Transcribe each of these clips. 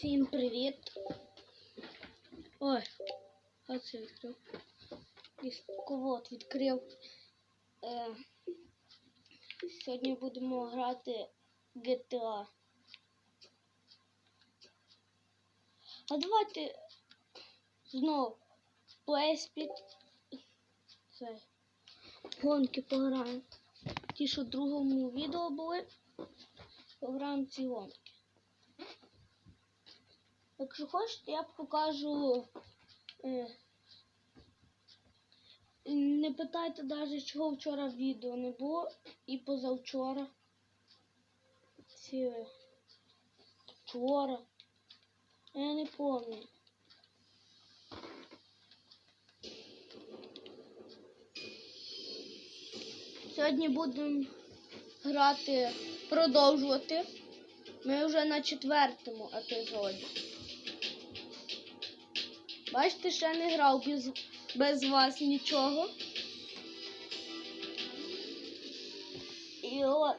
Всім привіт. Ой, а це відкрив. Дисковод відкрив. Е, сьогодні будемо грати GTA. А давайте знову PlaySpeed. Це гонки пограємо. Ті, що в другому відео були, пограємо ці гонки. Якщо хочете, я покажу. Е, не питайте навіть, чого вчора відео не було і позавчора. Ці вчора. Я не пам'ятаю. Сьогодні будемо грати, продовжувати. Ми вже на четвертому епізоді. Бачите, ще не грав без, без вас нічого. І от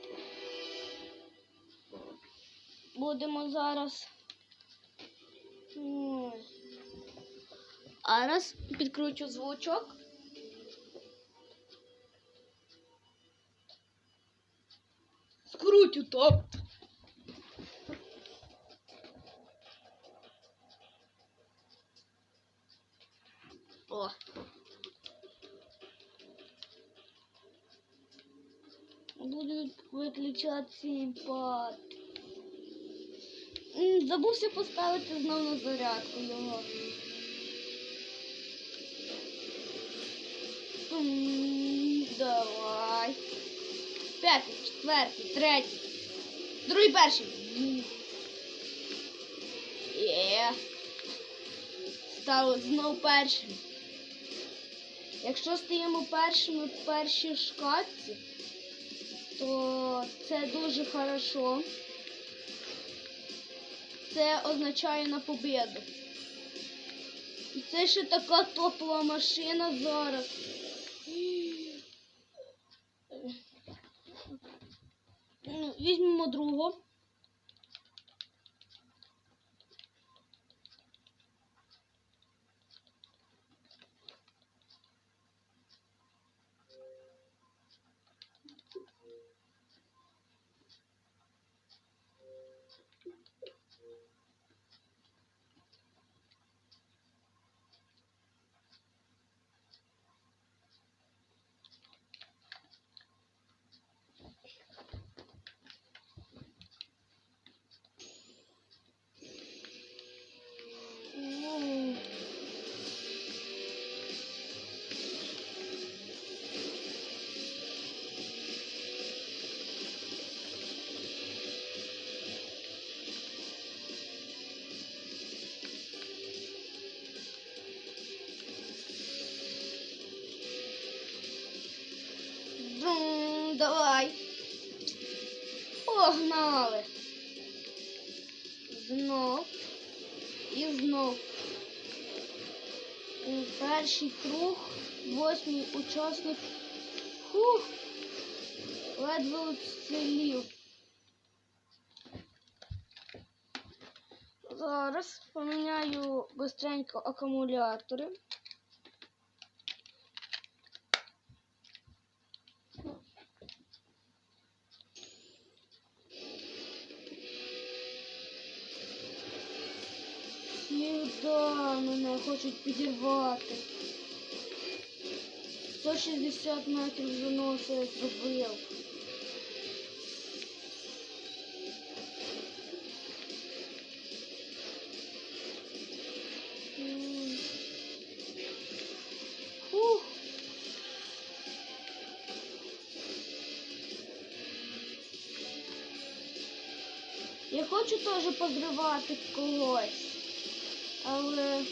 будемо зараз. А підкручу звучок. Скрутю топ. Виключати сімпад. Забувся поставити знову на зарядку його. Давай. П'ятий, четвертий, третій. Другий перший. Є. Стало знов першим. Якщо стаємо першими в першій шкатці, то це дуже хорошо. Це означає на победу. І це ще така топова машина зараз. Ну, Візьмемо другу. Круг, восьмий учасник. Хух. Ледве уцілів. Зараз поміняю быстренько акумулятори. Сюда мене хочуть підірвати. 160 метрів заносу я зробив. Я хочу теж позривати когось. Але.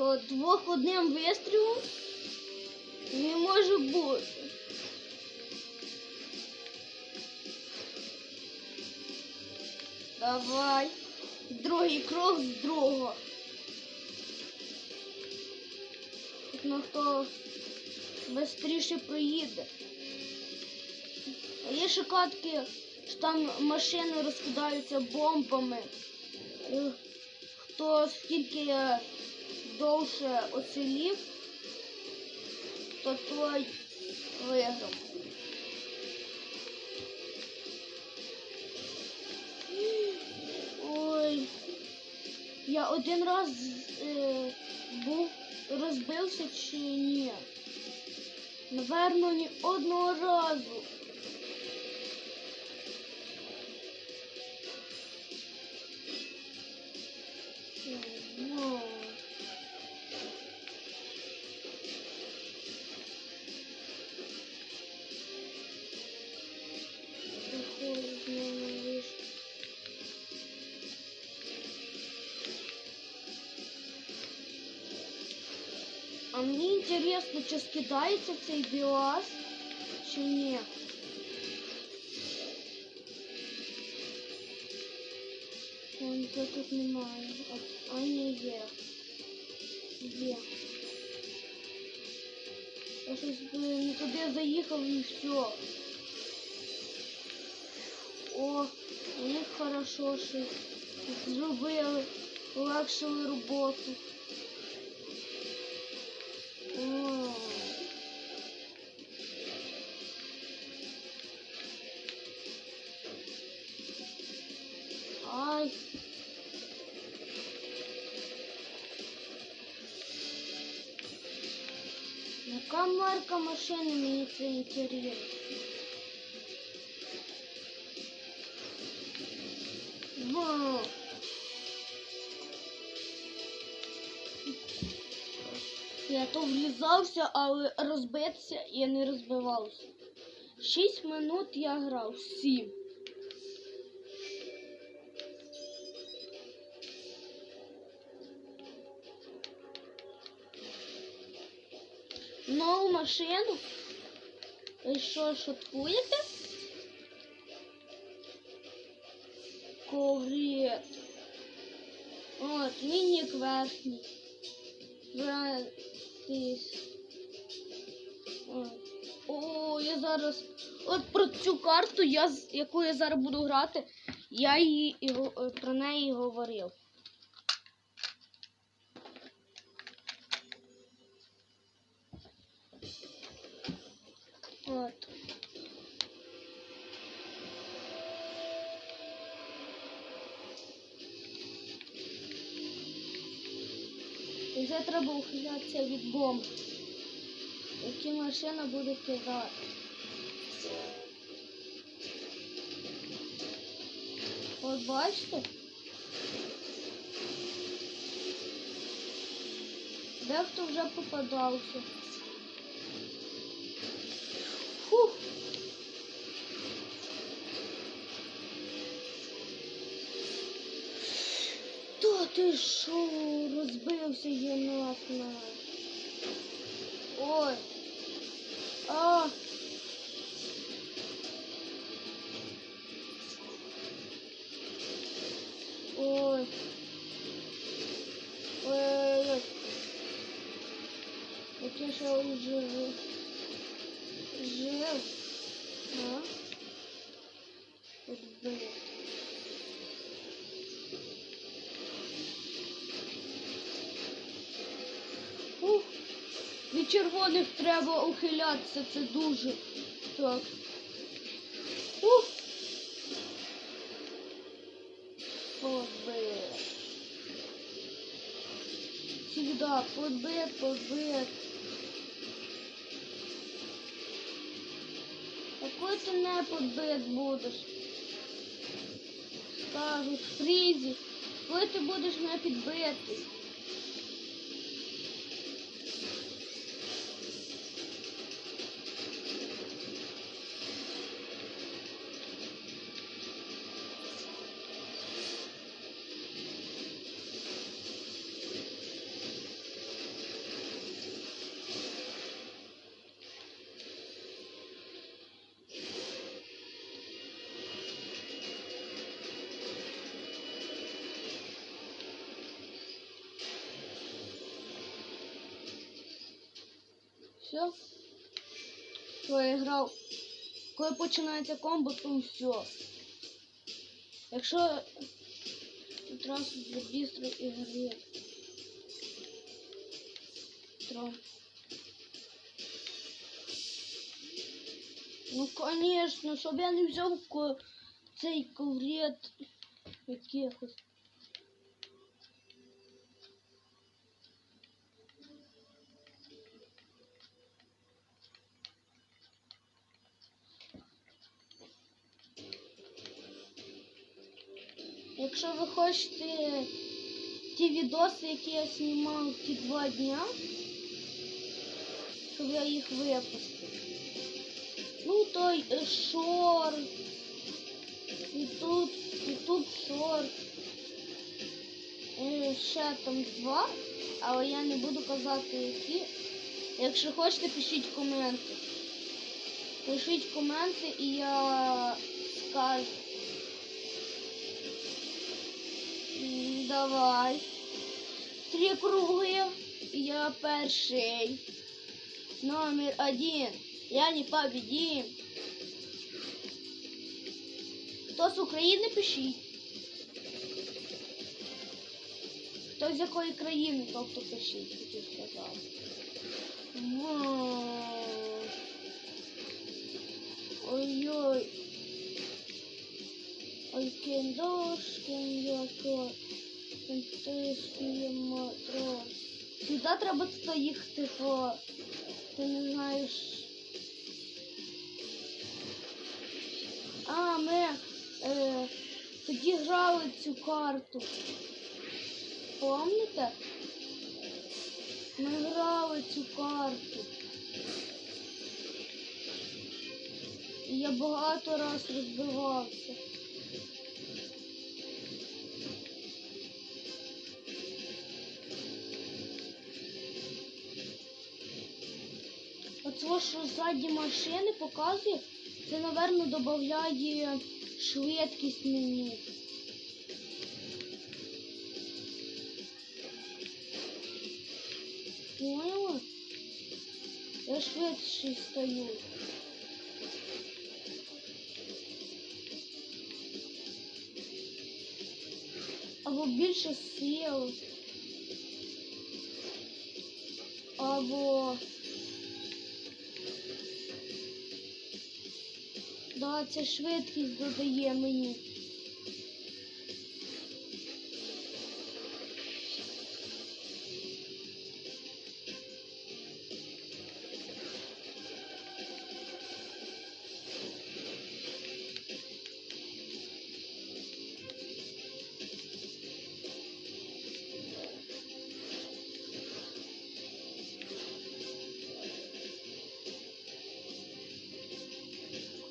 Що двох одним вистрілом не може бути. Давай. Другий круг з другого. Ну хто швидше проїде. Є Пише катки, що там машини розкидаються бомбами. Е, Хто скільки довше оцілів, то той виграв. Ой. Я один раз е, був розбився чи ні? Наверно, ні одного разу. А мені інтересно, чи скидається цей біоаз, чи ні. О, нічого тут немає. А, а ні, є. Є. Я щось би не туди заїхав і все. О, у них хорошо, що зробили, полегшили роботу. Марка машини мені це інтересно? Вау. Я то влізався, але розбитися я не розбивався. Шість минут я грав, сім. Нову машину? Ви що, шуткуєте? Коврет. От, мінік верхній. Братись. О, я зараз. От про цю карту, я, яку я зараз буду грати, я її е, про неї говорив. Треба ухилятися від бомб, які машина буде кидати. От бачите? Дехто вже попадався. Фух. Та ти що, розбився єнот наш. Ой. А. Ой. Ой-ой-ой. Як я ще уже жив. А? От блін. Червоних треба ухилятися, це дуже так. Ух. Подбит. Всегда подбит, подбит. Какой ти не подбит будеш? Скажуть, фрізі, коли ти будеш не підбитий? Все. Проиграл коли починається комбо, то все. Якщо одразу для бістро і гри. Тро. Ну, конечно, щоб я не взяв ко- цей коврет якихось. Якщо ви хочете ті відоси, які я знімав ті два дня, щоб я їх випустив. Ну, той е, шорт. І тут, і тут шорт. Е, ще там два, але я не буду казати які. Якщо хочете, пишіть коменти. Пишіть коменти і я скажу. Давай. Три круги. Я перший. Номер один. Я не победим. Хто з України пишіть. Хто з якої країни, тобто пишіть, хотів сказати. Вау. Ой-ой. Ой, кіндошкин яко. Фантастичний матрос. Сюди треба їхати по... Ти не знаєш. А, ми е, тоді грали цю карту. Помните? Ми грали цю карту. Я багато раз розбивався. Оце, що ззаді машини показує, це, напевно, додає швидкість мені. Поняла? Я швидше стою. Або більше сил. Або... Да, це швидкість додає мені.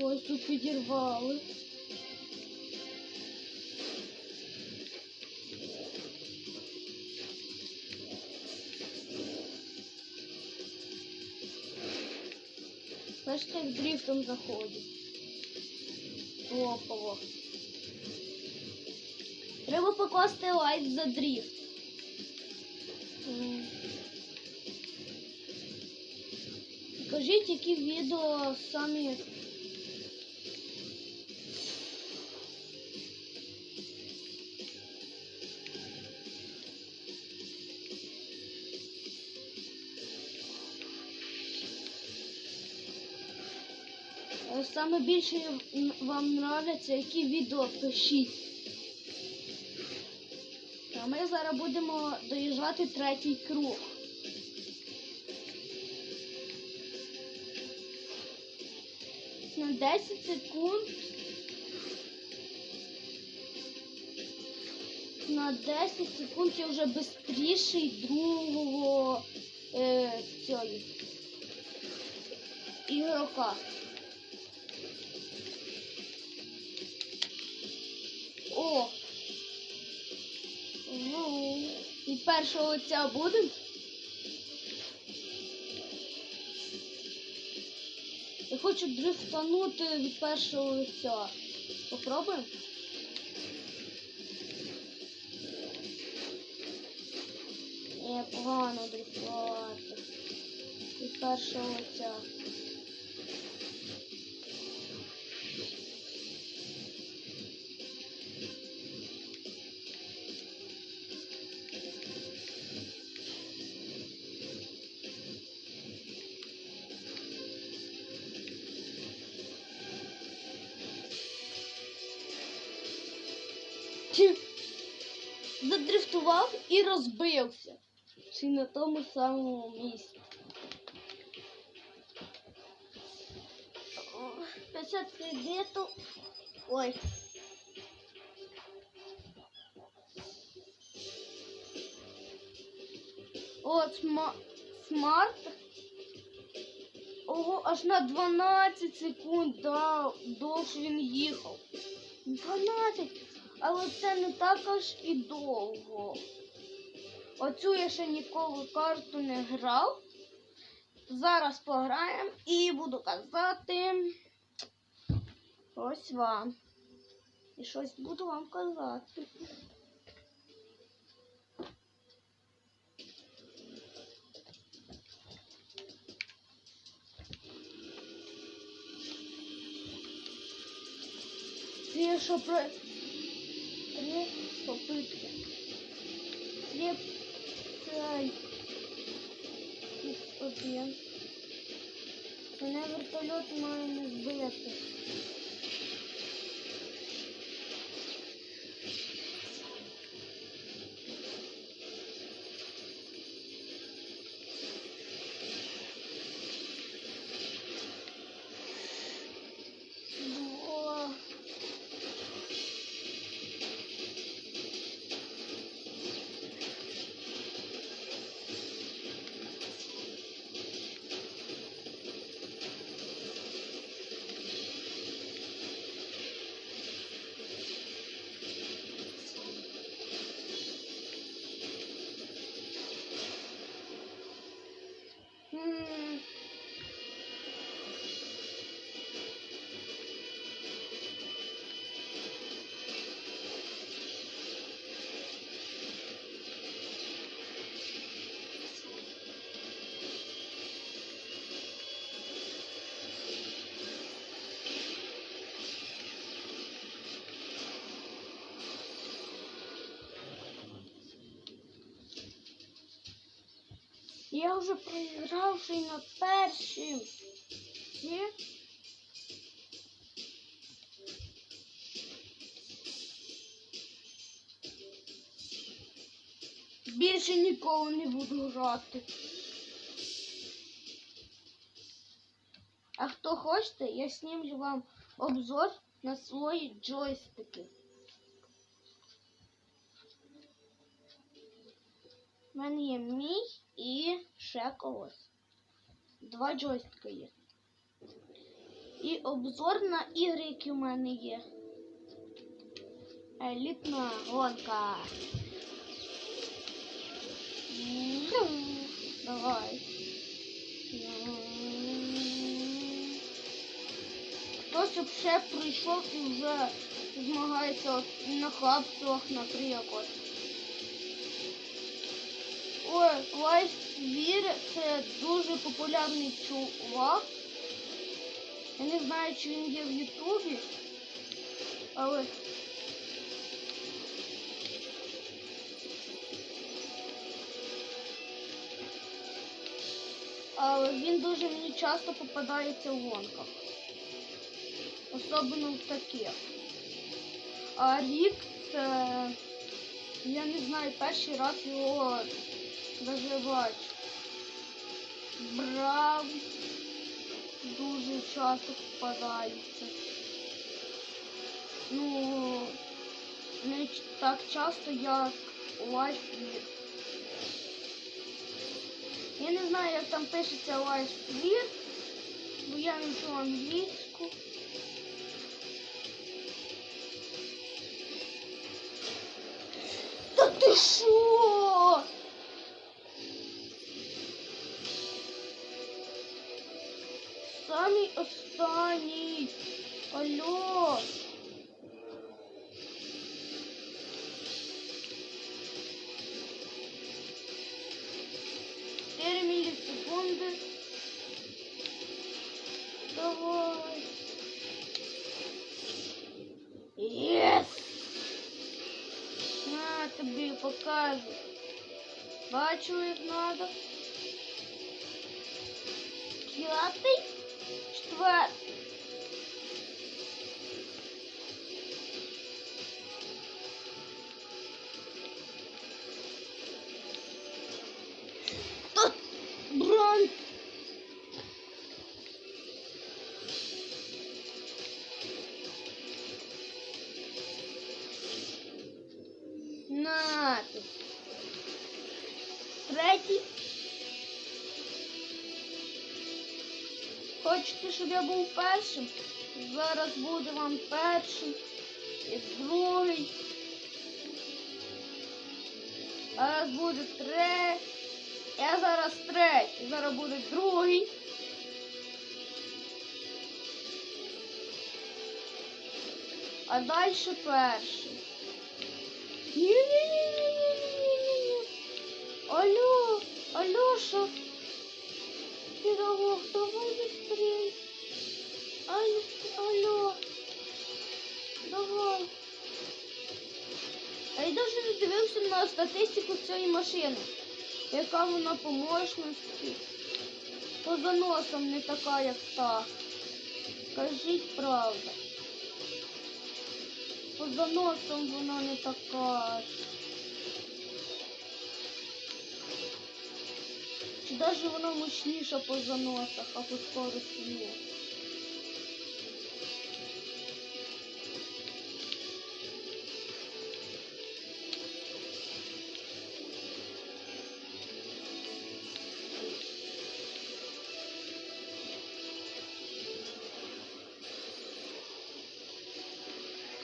Когось тут підірвали. Бачите, як дрифтом заходить. Лопово. Треба покласти лайк за дрифт. Кажіть, які відео самі Саме більше вам нравляться, які відео пишіть. А ми зараз будемо доїжджати третій круг. На 10 секунд. На 10 секунд я вже швидший другого е, цього ігрока. О! Ну, і першого лиця буде? Я хочу дрифтанути від першого лиця. Попробуємо? Є погано дрифтувати. Від першого лиця. Задрифтував і розбився. Чи на тому самому місці. О, 50 кредитів. Ой. От сма... смарт. Ого, аж на 12 секунд да, довше він їхав. 12. Але це не так аж і довго. Оцю я ще ніколи карту не грав. Зараз пограємо і буду казати ось вам. І щось буду вам казати. Це що про три попытки. Це цей один. Мене вертольот має не збити. Я вже проігравший на першим. Є? Більше ніколи не буду грати. А хто хочете, я знімлю вам обзор на свої джойстики. У мене є мій і ще когось. Два джойстика є. І обзор на ігри, які в мене є. Елітна гонка. Давай. Хтось ще прийшов і вже змагається на капсулах, наприклад. Ой, Лайф Вір це дуже популярний чувак. Я не знаю, чи він є в Ютубі, але але він дуже мені часто попадається в гонках. Особливо в таких. А рік це я не знаю, перший раз його бачу. Брав дуже часто попадається. Ну, не так часто, як лайфлір. Я не знаю, як там пишеться лайфлір, бо я не чув англійську. Та ти що? Алло. Хочете, щоб я був першим? Зараз буде вам перший і другий. Зараз буде третій. Я зараз третій. Зараз буде другий. А далі перший. Ні-ні-ні-ні-ні-ні-ні. Алло, Алёша. Пирогов, давай быстрей. Алло, алло. Давай. А я навіть не дивився на статистику цієї машини. Яка вона по мощності. По заносам не така, як та. Кажіть правда. По заносам вона не така. Навіть вона мощніша по заносах, а по скорості ні.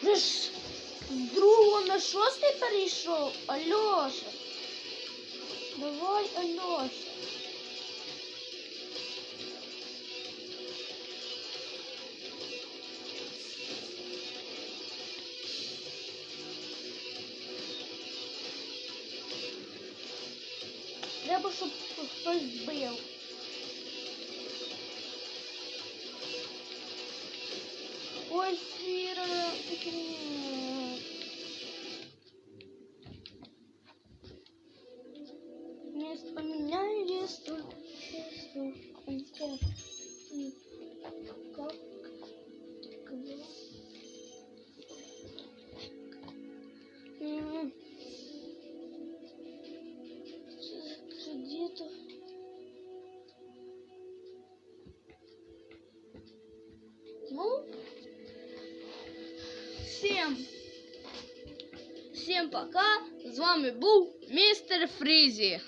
Ти ж з другого на шостий перейшов, Альоша. Давай, Альоша. Хтось збив. Ой, Сіра. Вами був містер Фрізі.